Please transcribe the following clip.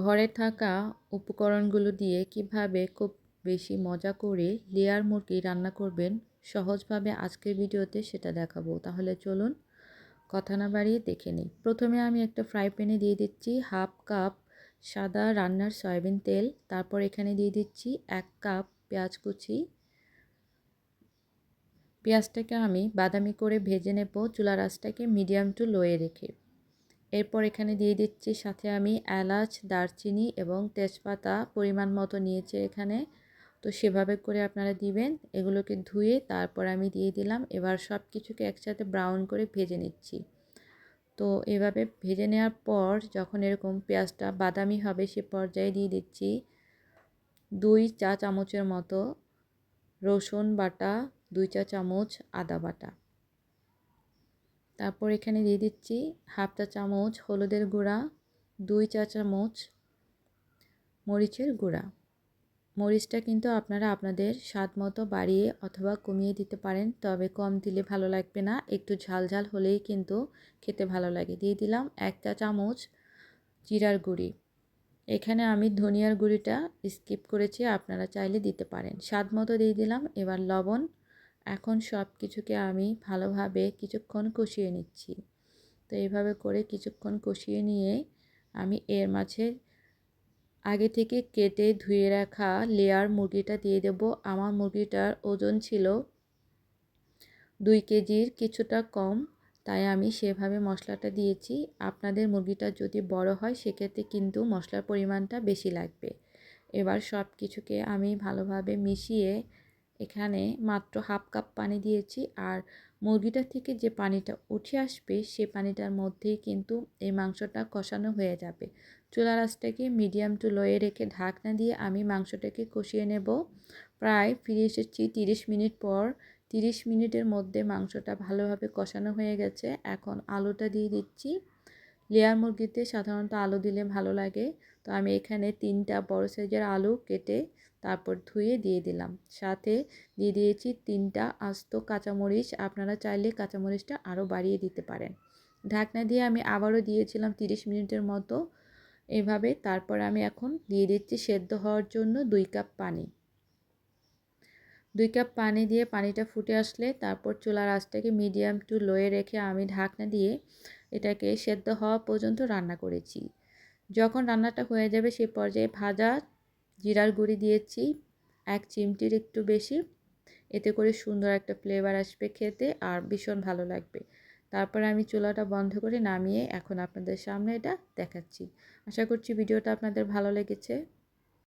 ঘরে থাকা উপকরণগুলো দিয়ে কীভাবে খুব বেশি মজা করে লেয়ার মুরগি রান্না করবেন, সহজভাবে আজকের ভিডিওতে সেটা দেখাবো। তাহলে চলুন কথা না বাড়িয়ে দেখে নিই। প্রথমে আমি একটা ফ্রাই প্যানে দিয়ে দিচ্ছি হাফ কাপ সাদা রান্নার সয়াবিন তেল। তারপর এখানে দিয়ে দিচ্ছি এক কাপ পেঁয়াজ কুচি। পেঁয়াজটাকে আমি বাদামি করে ভেজে নেব। চুলা রাসটাকে মিডিয়াম টু লোয়ে রেখে। এরপর এখানে দিয়ে দিচ্ছি সাথে আমি এলাচ, দারচিনি এবং তেজপাতা পরিমাণ মতো নিয়েছি এখানে। তো সেভাবে করে আপনারা দিবেন, এগুলোকে ধুয়ে তারপর আমি দিয়ে দিলাম। এবার সব কিছুকে একসাথে ব্রাউন করে ভেজে নিচ্ছি। তো এভাবে ভেজে নেওয়ার পর যখন এরকম পেঁয়াজটা বাদামি হবে সে পর্যায়ে দিয়ে দিচ্ছি দুই চা চামচের মতো রসুন বাটা, দুই চা চামচ আদা বাটা। তারপর এখানে দিয়ে দিচ্ছি হাফ চা চামচ হলুদের গুঁড়া, দুই চা চামচ মরিচের গুঁড়া। মরিচটা কিন্তু আপনারা আপনাদের স্বাদ মতো বাড়িয়ে অথবা কমিয়ে দিতে পারেন, তবে কম দিলে ভালো লাগবে না। একটু ঝাল ঝাল হলেই কিন্তু খেতে ভালো লাগে। দিয়ে দিলাম এক চা চামচ জিরার গুঁড়ি। এখানে আমি ধনিয়ার গুঁড়িটা স্কিপ করেছি, আপনারা চাইলে দিতে পারেন। স্বাদ মতো দিয়ে দিলাম, এবার লবণ এখন সব কিছুকে আমি ভালোভাবে কিছুক্ষণ কষিয়ে নিচ্ছি। তো এইভাবে করে কিছুক্ষণ কষিয়ে নিয়ে আমি এর মাঝে আগে থেকে কেটে ধুয়ে রাখা লেয়ার মুরগিটা দিয়ে দেব। আমার মুরগিটার ওজন ছিল দুই কেজির কিছুটা কম, তাই আমি সেভাবে মশলাটা দিয়েছি। আপনাদের মুরগিটা যদি বড় হয়, সেক্ষেত্রে কিন্তু মশলার পরিমাণটা বেশি লাগবে। এবার সব কিছুকে আমি ভালোভাবে মিশিয়ে এখানে মাত্র হাফ কাপ পানি দিয়েছি আর মুরগিটা থেকে যে পানিটা উঠে আসবে সে পানিটার মধ্যেই কিন্তু এই মাংসটা কষানো হয়ে যাবে। চুলা রাসটাকে মিডিয়াম টু লোয়ে রেখে ঢাকনা দিয়ে আমি মাংসটাকে কষিয়ে নেব। প্রায় ফিরে এসেছি তিরিশ মিনিট পর। তিরিশ মিনিটের মধ্যে মাংসটা ভালোভাবে কষানো হয়ে গেছে। এখন আলুটা দিয়ে দিচ্ছি। লেয়ার মুরগিতে সাধারণত আলু দিলে ভালো লাগে। তো আমি এখানে তিনটা বড় সাইজের আলু কেটে তারপর ধুয়ে দিয়ে দিলাম। সাথে দিয়ে দিয়েছি তিনটা আস্ত কাঁচামরিচ। আপনারা চাইলে কাঁচামরিচটা আরও বাড়িয়ে দিতে পারেন। ঢাকনা দিয়ে আমি আবারও দিয়েছিলাম তিরিশ মিনিটের মতো। এভাবে তারপর আমি এখন দিয়ে দিচ্ছি সেদ্ধ হওয়ার জন্য দুই কাপ পানি। দুই কাপ পানি দিয়ে পানিটা ফুটে আসলে তারপর চুলার আঁচটাকে মিডিয়াম টু লোয়ে রেখে আমি ঢাকনা দিয়ে এটাকে সেদ্ধ হওয়া পর্যন্ত রান্না করেছি। যখন রান্নাটা হয়ে যাবে সেই পর্যায়ে ভাজা জিরার গুঁড়ি দিয়েছি, এক চিমটির একটু বেশি। এতে করে সুন্দর একটা ফ্লেভার আসবে খেতে আর ভীষণ ভালো লাগবে। তারপরে আমি চুলাটা বন্ধ করে নামিয়ে এখন আপনাদের সামনে এটা দেখাচ্ছি। আশা করছি ভিডিওটা আপনাদের ভালো লেগেছে।